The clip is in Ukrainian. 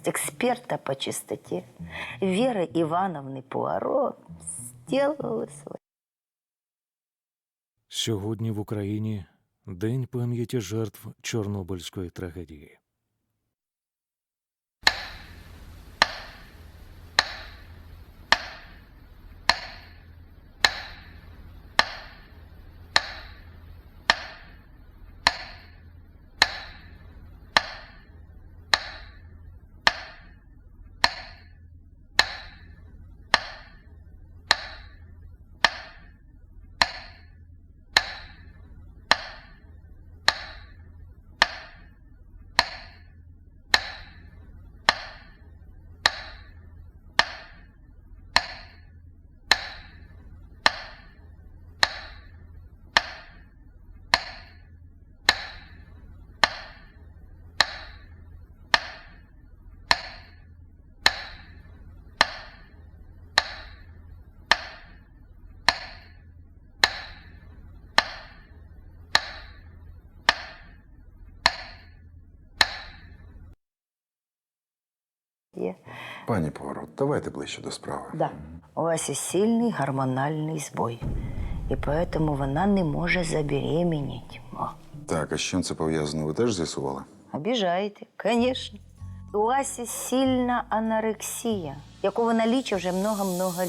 должность эксперта по чистоте Веры Ивановны Пуаро сделала свое. Сьогодні в Україні День пам'яті жертв Чорнобильської трагедії. Пані Поворот, давайте ближче до справи. Да. У Васи сильный гормональный сбой. І поэтому вона не може забеременеть. О, Так, а з чим це пов'язано, ви теж з'ясували? обіжаєте, звісно. У Асі сильна анорексія, яку вона лічить вже много-много